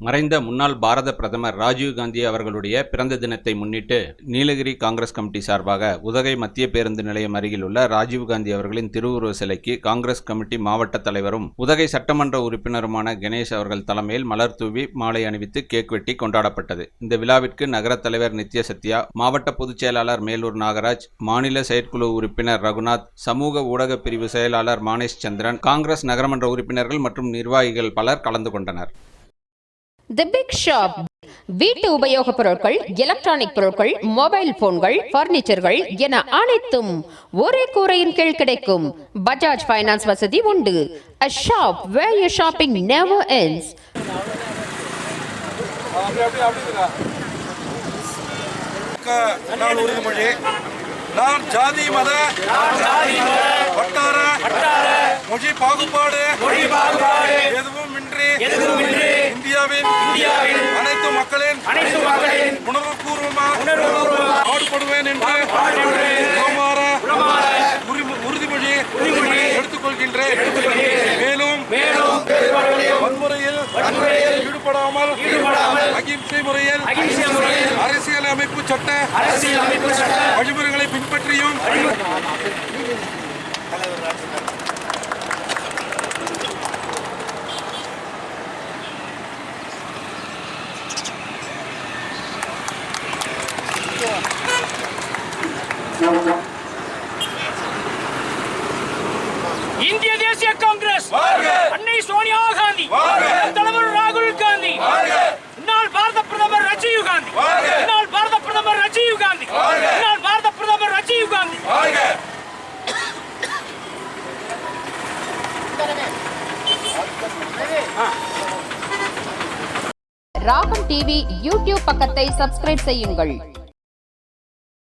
மறைந்த முன்னாள் பாரத பிரதமர் ராஜீவ் காந்தி அவர்களுடைய பிறந்த தினத்தை முன்னிட்டு நீலகிரி காங்கிரஸ் கமிட்டி சார்பாக உதகை மத்திய பேருந்து நிலையம் அருகில் உள்ள ராஜீவ் காந்தி அவர்களின் திருவுருவ சிலைக்கு காங்கிரஸ் கமிட்டி மாவட்ட தலைவரும் உதகை சட்டமன்ற உறுப்பினருமான கணேஷ் அவர்கள் தலைமையில் மலர் தூவி மாலை அணிவித்து கேக் வெட்டி கொண்டாடப்பட்டது. இந்த விழாவிற்கு நகர தலைவர் நித்ய சத்யா மாவட்ட பொதுச் செயலாளர் மேலூர் நாகராஜ் மாநில செயற்குழு உறுப்பினர் ரகுநாத் சமூக ஊடக பிரிவு செயலாளர் மானேஷ் சந்திரன் காங்கிரஸ் நகரமன்ற உறுப்பினர்கள் மற்றும் நிர்வாகிகள் பலர் கலந்து கொண்டனர். தி பிக் ஷாப் வீட்டு உபயோகப் பொருட்கள் எலக்ட்ரானிக் பொருட்கள் மொபைல் போன்கள் பர்னிச்சர்கள் என அனைத்தும் ஒரே கூரையின் கீழ் கிடைக்கும். பஜாஜ் ஃபைனான்ஸ் வசதி உண்டு. A shop where you shopping never நான் உறுதிமொழி. நான் ஜாதி மத வட்டார மொழி பாகுபாடு எதுவும் இன்றி இந்தியாவின் அனைத்து மக்களின் உணர்வுபூர்வமாக பாடுபடுவேன் என்று உளமாற உரிமு- உறுதிமொழி எடுத்துக்கொள்கின்றேன். மேலும் வன்முறையில் ஈடுபடாமல் அகிம்சை முறையில் அரசியல் அமைப்பு சட்ட வழிமுறைகளை பின்பற்றியும் இந்திய தேசிய காங்கிரஸ் அன்னை சோனியா காந்தி தலைவர் ராகுல் காந்தி முன்னாள் பாரத பிரதமர் ராஜீவ் காந்தி முன்னாள் பாரத பிரதமர் ராஜீவ் காந்தி முன்னாள் பாரத பிரதமர் ராஜீவ் காந்தி. ராகம் டிவி யூடியூப் பக்கத்தை சப்ஸ்கிரைப் செய்யுங்கள்.